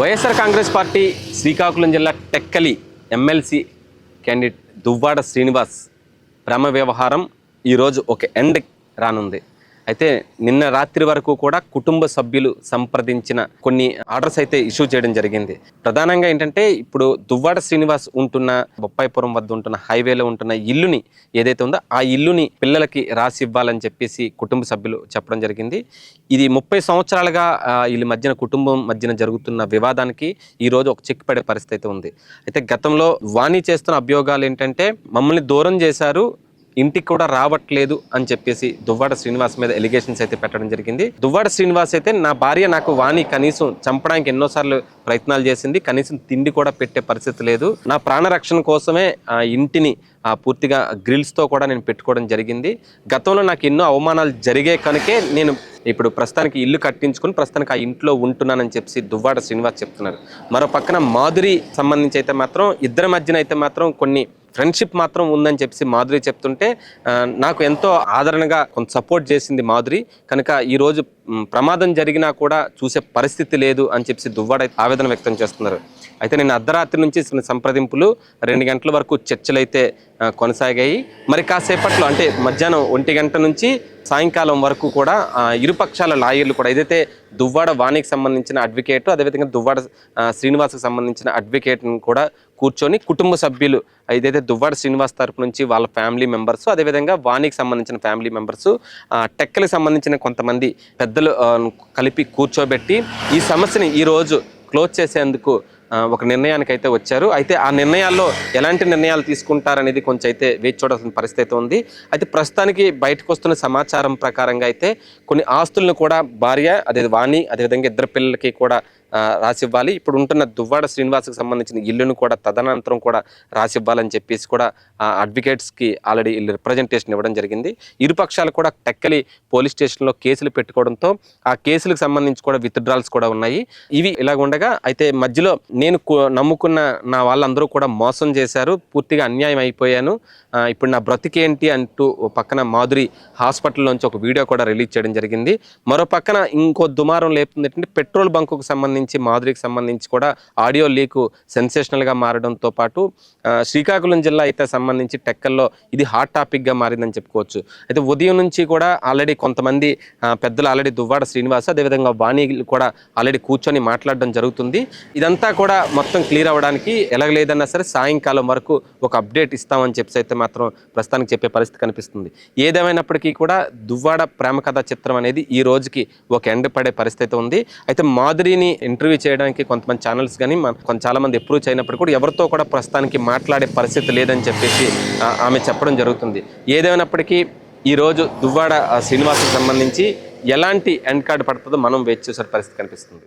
YSR Congress party Srikakulam జిల్లా Tekkali MLC candidate Duvvada Srinivas ప్రేమ వ్యవహారం ఈరోజు ఒక ఎండ్ రానుంది. అయితే నిన్న రాత్రి వరకు కూడా కుటుంబ సభ్యులు సంప్రదించిన కొన్ని ఆర్డర్స్ అయితే ఇష్యూ చేయడం జరిగింది. ప్రధానంగా ఏంటంటే ఇప్పుడు దువ్వాడ శ్రీనివాస్ ఉంటున్న బొప్పాయిపురం వద్ద ఉంటున్న హైవేలో ఉంటున్న ఇల్లుని ఏదైతే ఉందో ఆ ఇల్లుని పిల్లలకి రాసి ఇవ్వాలని చెప్పేసి కుటుంబ సభ్యులు చెప్పడం జరిగింది. ఇది ముప్పై సంవత్సరాలుగా వీళ్ళ మధ్యన కుటుంబం మధ్యన జరుగుతున్న వివాదానికి ఈరోజు ఒక చెక్ పడే పరిస్థితి అయితే ఉంది. అయితే గతంలో వాణి చేస్తున్న అభియోగాలు ఏంటంటే మమ్మల్ని దూరం చేశారు ఇంటికి కూడా రావట్లేదు అని చెప్పేసి దువ్వాడ శ్రీనివాస్ మీద ఎలిగేషన్స్ అయితే పెట్టడం జరిగింది. దువ్వాడ శ్రీనివాస్ అయితే నా భార్య నాకు వాణి కనీసం చంపడానికి ఎన్నోసార్లు ప్రయత్నాలు చేసింది. కనీసం తిండి కూడా పెట్టే పరిస్థితి లేదు. నా ప్రాణ రక్షణ కోసమే ఆ ఇంటిని ఆ పూర్తిగా గ్రిల్స్తో కూడా నేను పెట్టుకోవడం జరిగింది. గతంలో నాకు ఎన్నో అవమానాలు జరిగే కనుకే నేను ఇప్పుడు ప్రస్తుతానికి ఇల్లు కట్టించుకుని ప్రస్తుతానికి ఆ ఇంట్లో ఉంటున్నానని చెప్పి దువ్వాడ శ్రీనివాస్ చెప్తున్నారు. మరో పక్కన మాధురి సంబంధించి అయితే మాత్రం ఇద్దరి మధ్యన అయితే మాత్రం కొన్ని ఫ్రెండ్షిప్ మాత్రం ఉందని చెప్పి మాధురి చెప్తుంటే నాకు ఎంతో ఆదరణగా కొంత సపోర్ట్ చేసింది మాధురి. కనుక ఈరోజు ప్రమాదం జరిగినా కూడా చూసే పరిస్థితి లేదు అని చెప్పి దువ్వాడ ఆవేదన వ్యక్తం చేస్తున్నారు. అయితే నేను అర్ధరాత్రి నుంచి సంప్రదింపులు రెండు గంటల వరకు చర్చలు అయితే కొనసాగాయి. మరి కాసేపట్లో అంటే మధ్యాహ్నం ఒంటి గంట నుంచి సాయంకాలం వరకు కూడా ఇరుపక్షాల లాయర్లు కూడా ఏదైతే దువ్వాడ వాణికి సంబంధించిన అడ్వకేట్ అదేవిధంగా దువ్వాడ శ్రీనివాస్కి సంబంధించిన అడ్వకేట్ని కూడా కూర్చొని కుటుంబ సభ్యులు ఏదైతే దువ్వాడ శ్రీనివాస్ తరపు నుంచి వాళ్ళ ఫ్యామిలీ మెంబర్స్ అదేవిధంగా వాణికి సంబంధించిన ఫ్యామిలీ మెంబర్స్ టెక్కలకు సంబంధించిన కొంతమంది పెద్దలు కలిపి కూర్చోబెట్టి ఈ సమస్యని ఈరోజు క్లోజ్ చేసేందుకు ఒక నిర్ణయానికి అయితే వచ్చారు. అయితే ఆ నిర్ణయాల్లో ఎలాంటి నిర్ణయాలు తీసుకుంటారనేది కొంచెం అయితే వేచి చూడాల్సిన పరిస్థితి అయితే ఉంది. అయితే ప్రస్తుతానికి బయటకు వస్తున్న సమాచారం ప్రకారంగా అయితే కొన్ని ఆస్తులను కూడా భార్య అదే వాణి అదేవిధంగా ఇద్దరు పిల్లలకి కూడా రాసివ్వాలి. ఇప్పుడు ఉంటున్న దువ్వాడ శ్రీనివాస్కి సంబంధించిన ఇల్లును కూడా తదనంతరం కూడా రాసివ్వాలని చెప్పేసి కూడా ఆ అడ్వకేట్స్కి ఆల్రెడీ రిప్రజెంటేషన్ ఇవ్వడం జరిగింది. ఇరు పక్షాలు కూడా టెక్కలి పోలీస్ స్టేషన్లో కేసులు పెట్టుకోవడంతో ఆ కేసులకు సంబంధించి కూడా విత్డ్రాల్స్ కూడా ఉన్నాయి. ఇవి ఇలాగ ఉండగా అయితే మధ్యలో నేను నమ్ముకున్న నా వాళ్ళందరూ కూడా మోసం చేశారు. పూర్తిగా అన్యాయం అయిపోయాను. ఇప్పుడు నా బ్రతికేంటి అంటూ పక్కన మాధురి హాస్పిటల్లోంచి ఒక వీడియో కూడా రిలీజ్ చేయడం జరిగింది. మరో పక్కన ఇంకో దుమారం లేపుతుంది. ఏంటంటే పెట్రోల్ బంకుకు సంబంధించి మాధురికి సంబంధించి కూడా ఆడియో లీకు సెన్సేషనల్గా మారడంతో పాటు శ్రీకాకుళం జిల్లా అయితే సంబంధించి టెక్కల్లో ఇది హాట్ టాపిక్గా మారిందని చెప్పుకోవచ్చు. అయితే ఉదయం నుంచి కూడా ఆల్రెడీ కొంతమంది పెద్దలు ఆల్రెడీ దువ్వాడ శ్రీనివాస్ అదేవిధంగా వాణి కూడా ఆల్రెడీ కూర్చొని మాట్లాడడం జరుగుతుంది. ఇదంతా కూడా మొత్తం క్లియర్ అవ్వడానికి ఎలాగలేదన్నా సరే సాయంకాలం వరకు ఒక అప్డేట్ ఇస్తామని చెప్పి అయితే మాత్రం ప్రస్తుతానికి చెప్పే పరిస్థితి కనిపిస్తుంది. ఏదేమైనప్పటికీ కూడా దువ్వాడ ప్రేమ కథ చిత్రం అనేది ఈ రోజుకి ఒక ఎండ్ పడే పరిస్థితి ఉంది. అయితే మాధురిని ఇంటర్వ్యూ చేయడానికి కొంతమంది ఛానల్స్ కానీ కొంత చాలా మంది అప్రూవ్ అయినప్పుడు కూడా ఎవరితో కూడా ప్రస్తుతానికి మాట్లాడే పరిస్థితి లేదని చెప్పేసి ఆమె చెప్పడం జరుగుతుంది ఏదేమైనప్పటికీ ఈరోజు దువ్వాడ శ్రీనివాస్కి సంబంధించి ఎలాంటి ఎండ్ కార్డు పడుతుందో మనం వేచి చూసే పరిస్థితి కనిపిస్తుంది